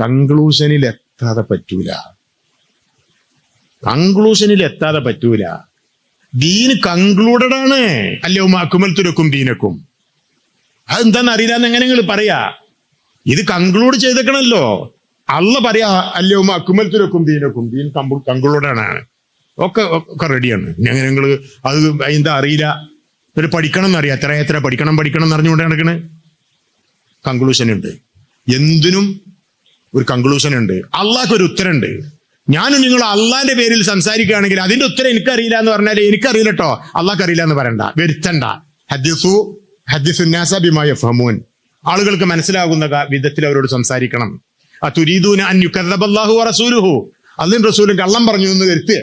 കൺക്ലൂഷനിൽ എത്താതെ പറ്റൂല. കൺക്ലൂഷനിൽ എത്താതെ പറ്റൂല. ദീൻ കൺക്ലൂഡഡ് ആണ് അല്ലോ അക്കുമൽ തുരക്കും ദീനക്കും. അതെന്താന്ന് അറിയില്ല എങ്ങനെ നിങ്ങൾ പറയാ? ഇത് കൺക്ലൂഡ് ചെയ്തേക്കണല്ലോ. അല്ല പറയാ അല്ലോ അക്കുമൽ തുരക്കും ദീനക്കും. ദീൻ കൺക്ലൂഡഡ് ആണ് ഒക്കെ ഒക്കെ റെഡിയാണ് ഞങ്ങൾ നിങ്ങൾ അത് എന്താ അറിയില്ല? ഒരു പഠിക്കണം എന്നറിയാം എത്ര എത്ര പഠിക്കണം പഠിക്കണം എന്ന് അറിഞ്ഞുകൊണ്ട് നടക്കണ്? കൺക്ലൂഷൻ ഉണ്ട്. എന്തിനും ഒരു കൺക്ലൂഷൻ ഉണ്ട്. അള്ളാഹ്ക്ക് ഒരു ഉത്തരമുണ്ട്. ഞാനും നിങ്ങൾ അള്ളാന്റെ പേരിൽ സംസാരിക്കുകയാണെങ്കിൽ അതിന്റെ ഉത്തരം എനിക്കറിയില്ല എന്ന് പറഞ്ഞാൽ എനിക്കറിയില്ല കേട്ടോ അള്ളാഹ്ക്ക് അറിയില്ല എന്ന് പറയണ്ട. വരുത്തണ്ട. ഹദ്യസു ഹദ്യസുന്നാസ ബിമായ ഫമൂൻ ആളുകൾക്ക് മനസ്സിലാകുന്ന വിധത്തിൽ അവരോട് സംസാരിക്കണം. ആ തുരീദൂന അന്യുക്കല്ലാഹു റസൂലുഹു അതിന് റസൂലും കള്ളം പറഞ്ഞു എന്ന് വരുത്തി.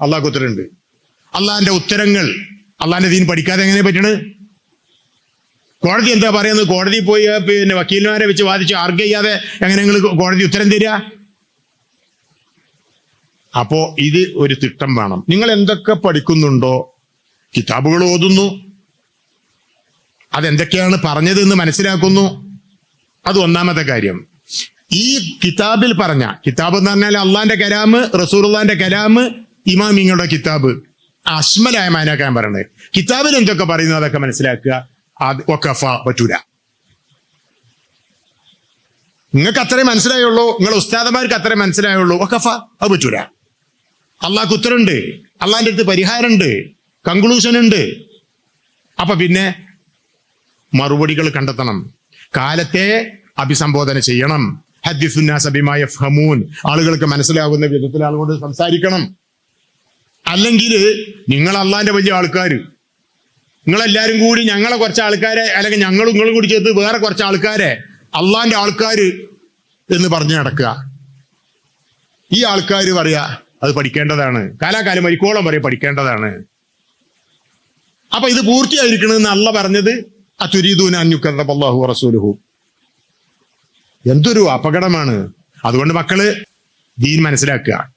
അള്ളാഹ്ക്ക് ഉത്തരമുണ്ട്. അള്ളാഹിന്റെ ഉത്തരങ്ങൾ അള്ളാഹിന്റെ ദീൻ പഠിക്കാതെ എങ്ങനെ പറ്റണ്? കോടതി എന്താ പറയുന്നത്? കോടതി പോയി പിന്നെ വക്കീൽമാരെ വെച്ച് വാദിച്ച് ആർഗ്യ ചെയ്യാതെ എങ്ങനെ നിങ്ങൾ കോടതി ഉത്തരം തരിക? അപ്പോ ഇത് ഒരു തിട്ടം വേണം. നിങ്ങൾ എന്തൊക്കെ പഠിക്കുന്നുണ്ടോ? കിതാബുകൾ ഓതുന്നു. അതെന്തൊക്കെയാണ് പറഞ്ഞത് എന്ന് മനസ്സിലാക്കുന്നു. അത് ഒന്നാമത്തെ കാര്യം. ഈ കിതാബിൽ പറഞ്ഞ കിതാബ് എന്ന് പറഞ്ഞാൽ അള്ളാന്റെ കലാമ് റസൂറുള്ളാന്റെ കലാമ് ഇമാമിങ്ങളുടെ കിതാബ്. അശ്മലായ മാനാക്കാൻ പറയണത് കിതാബിൽ എന്തൊക്കെ പറയുന്നു? അതൊക്കെ മനസ്സിലാക്കുക. അത് ഒക്കഫ പറ്റൂല. നിങ്ങൾക്ക് അത്രേ മനസ്സിലായുള്ളൂ നിങ്ങൾ ഉസ്താദന്മാർക്ക് അത്രേ മനസ്സിലായുള്ളൂ വക്കഫ അത് പറ്റൂല. അള്ളാഹ്ക്ക് ഉത്തരണ്ട് അള്ളാഹിന്റെ അടുത്ത് പരിഹാരമുണ്ട് കൺക്ലൂഷൻ ഉണ്ട്. അപ്പൊ പിന്നെ മറുപടികൾ കണ്ടെത്തണം. കാലത്തെ അഭിസംബോധന ചെയ്യണം. ഹദ്ദിസുന്നാസബിമായ ഫമൂൻ ആളുകൾക്ക് മനസ്സിലാകുന്ന വിധത്തിൽ ആളുകളോട് സംസാരിക്കണം. അല്ലെങ്കിൽ നിങ്ങൾ അള്ളാന്റെ വലിയ ആൾക്കാർ നിങ്ങളെല്ലാരും കൂടി ഞങ്ങളെ കുറച്ച് ആൾക്കാരെ അല്ലെങ്കിൽ ഞങ്ങളും നിങ്ങളും കൂടി ചേർത്ത് വേറെ കുറച്ച് ആൾക്കാരെ അള്ളാന്റെ ആൾക്കാര് എന്ന് പറഞ്ഞു നടക്കുക. ഈ ആൾക്കാര് പറയാ അത് പഠിക്കേണ്ടതാണ്. കാലാകാലം മരിക്കോളം വരെ പഠിക്കേണ്ടതാണ്. അപ്പൊ ഇത് പൂർത്തിയായിരിക്കണമെന്ന് അല്ല പറഞ്ഞത് ആ തുരീദൂന അന്യുക്കല്ലാഹു റസൂലുഹു. എന്തൊരു അപകടമാണ്. അതുകൊണ്ട് മക്കൾ ദീൻ മനസ്സിലാക്കുക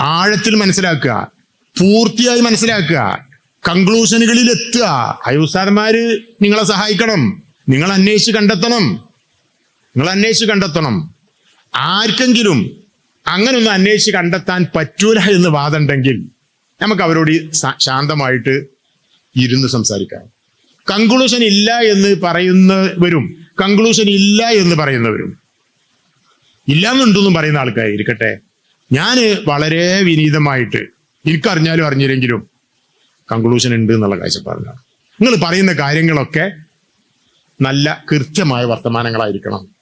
ആഴത്തിൽ മനസ്സിലാക്കുക പൂർത്തിയായി മനസ്സിലാക്കുക. കൺക്ലൂഷനുകളിൽ എത്തുക അയൂസാർമാര് നിങ്ങളെ സഹായിക്കണം. നിങ്ങൾ അന്വേഷിച്ച് കണ്ടെത്തണം. നിങ്ങൾ അന്വേഷിച്ച് കണ്ടെത്തണം. ആർക്കെങ്കിലും അങ്ങനെ ഒന്ന് അന്വേഷിച്ച് കണ്ടെത്താൻ പറ്റൂല എന്ന് വാദമുണ്ടെങ്കിൽ നമുക്ക് അവരോട് ശാന്തമായിട്ട് ഇരുന്ന് സംസാരിക്കാം. കൺക്ലൂഷൻ ഇല്ല എന്ന് പറയുന്നവരും കൺക്ലൂഷൻ ഇല്ല എന്ന് പറയുന്നവരും. ഇല്ലാന്നുണ്ടെന്നും പറയുന്ന ആൾക്കാർ ഇരിക്കട്ടെ ഞാൻ വളരെ വിനീതമായിട്ട് എനിക്കറിഞ്ഞാലും അറിഞ്ഞില്ലെങ്കിലും കൺക്ലൂഷൻ ഉണ്ട് എന്നുള്ള കാഴ്ചപ്പാടിലാണ്. നിങ്ങൾ പറയുന്ന കാര്യങ്ങളൊക്കെ നല്ല കൃത്യമായ വർത്തമാനങ്ങളായിരിക്കണം.